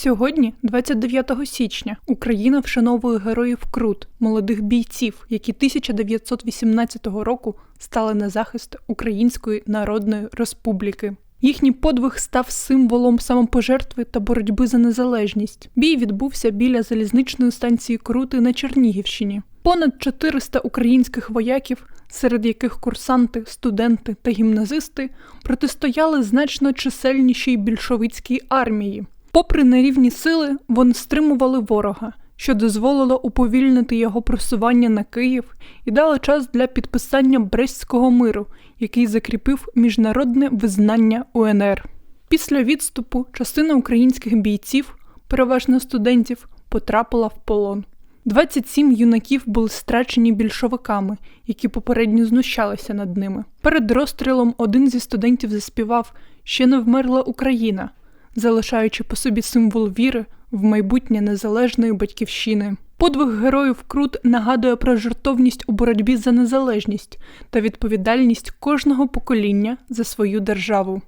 Сьогодні, 29 січня, Україна вшановує героїв Крут, молодих бійців, які 1918 року стали на захист Української Народної Республіки. Їхній подвиг став символом самопожертви та боротьби за незалежність. Бій відбувся біля залізничної станції Крути на Чернігівщині. Понад 400 українських вояків, серед яких курсанти, студенти та гімназисти, протистояли значно чисельнішій більшовицькій армії. Попри нерівні сили, вони стримували ворога, що дозволило уповільнити його просування на Київ і дало час для підписання Брестського миру, який закріпив міжнародне визнання УНР. Після відступу частина українських бійців, переважно студентів, потрапила в полон. 27 юнаків були страчені більшовиками, які попередньо знущалися над ними. Перед розстрілом один зі студентів заспівав Ще не вмерла Україна, залишаючи по собі символ віри в майбутнє незалежної батьківщини. Подвиг героїв Крут нагадує про жертовність у боротьбі за незалежність та відповідальність кожного покоління за свою державу.